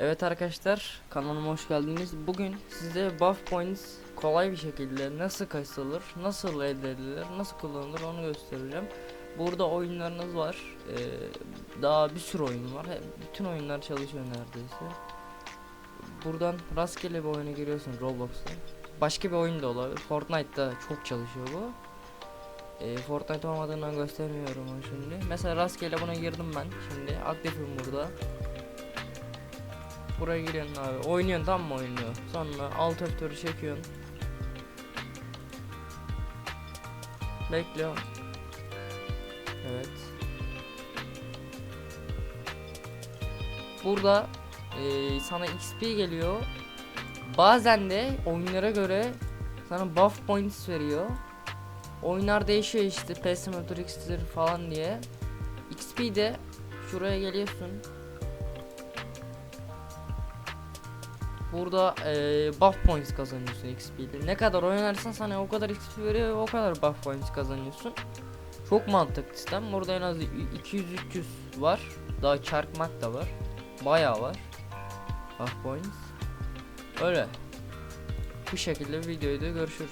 Evet arkadaşlar kanalıma hoş geldiniz. Bugün size buff points kolay bir şekilde nasıl kasılır, nasıl elde edilir, nasıl kullanılır onu göstereceğim. Burada oyunlarınız var. Ee, daha bir sürü oyun var. Bütün oyunlar çalışıyor neredeyse. Buradan rastgele bir oyuna giriyorsun Roblox'ta. Başka bir oyun da olabilir. Fortnite'da çok çalışıyor bu. Ee, Fortnite olmadığından göstermiyorum şimdi. Mesela rastgele buna girdim ben. Şimdi aktifim burada. Buraya giriyorsun abi. Oynuyorsun tam mı oynuyor? Sonra alt F4'ü çekiyorsun. Bekliyorum. Evet. Burada eee, sana XP geliyor. Bazen de oyunlara göre sana buff points veriyor. Oyunlar değişiyor işte PES Simulator X'tir falan diye. XP de şuraya geliyorsun. Burada eee buff points kazanıyorsun XP ile. Ne kadar oynarsan sana o kadar XP veriyor ve o kadar buff points kazanıyorsun. Çok mantıklı sistem. Burada en az 200-300 var. Daha çarpmak da var. Bayağı var. Buff points. Öyle. Bu şekilde videoyu da görüşürüz.